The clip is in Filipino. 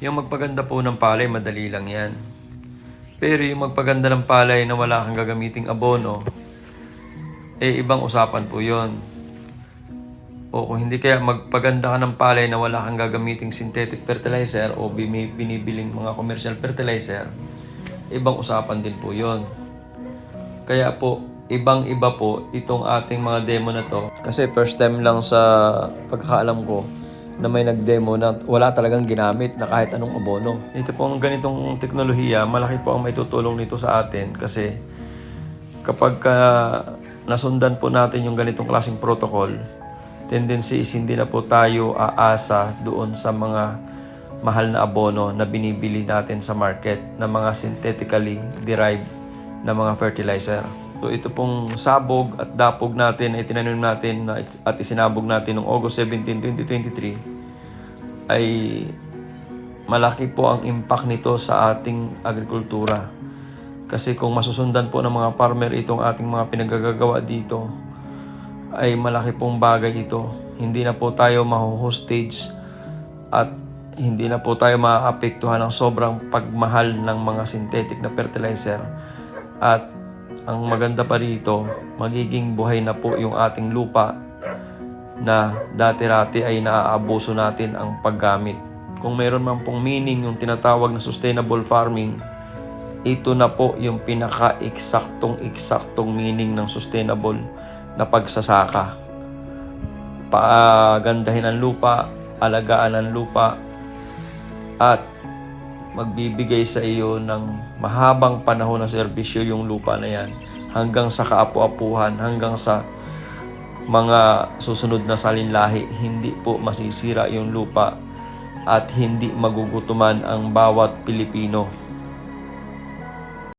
Yung magpaganda po ng palay, madali lang yan. Pero yung magpaganda ng palay na wala kang gagamiting abono, eh ibang usapan po yon. O kung hindi kaya magpaganda ka ng palay na wala kang gagamiting synthetic fertilizer o binibiling mga commercial fertilizer, ibang usapan din po yon. Kaya po, ibang-iba po itong ating mga demo na to. Kasi first time lang sa pagkakaalam ko na may nag-demo na wala talagang ginamit na kahit anong abono. Ito po ang ganitong teknolohiya, malaki po ang may tutulong nito sa atin kasi kapag ka nasundan po natin yung ganitong klaseng protocol, tendency is hindi na po tayo aasa doon sa mga mahal na abono na binibili natin sa market na mga synthetically derived na mga fertilizer. So ito pong sabog at dapog natin ay tinanim natin na- at isinabog natin noong August 17, 2023 ay malaki po ang impact nito sa ating agrikultura. Kasi kung masusundan po ng mga farmer itong ating mga pinagagagawa dito, ay malaki pong bagay ito. Hindi na po tayo maho-hostage at hindi na po tayo maaapektuhan ng sobrang pagmahal ng mga synthetic na fertilizer. At ang maganda pa rito, magiging buhay na po yung ating lupa na dati-rati ay naaabuso natin ang paggamit. Kung mayroon man pong meaning yung tinatawag na sustainable farming, ito na po yung pinaka-eksaktong eksaktong meaning ng sustainable na pagsasaka. Paagandahin ang lupa, alagaan ang lupa, at magbibigay sa iyo ng mahabang panahon na serbisyo yung lupa na yan hanggang sa kaapu-apuhan, hanggang sa mga susunod na salinlahi, hindi po masisira yung lupa at hindi magugutuman ang bawat Pilipino.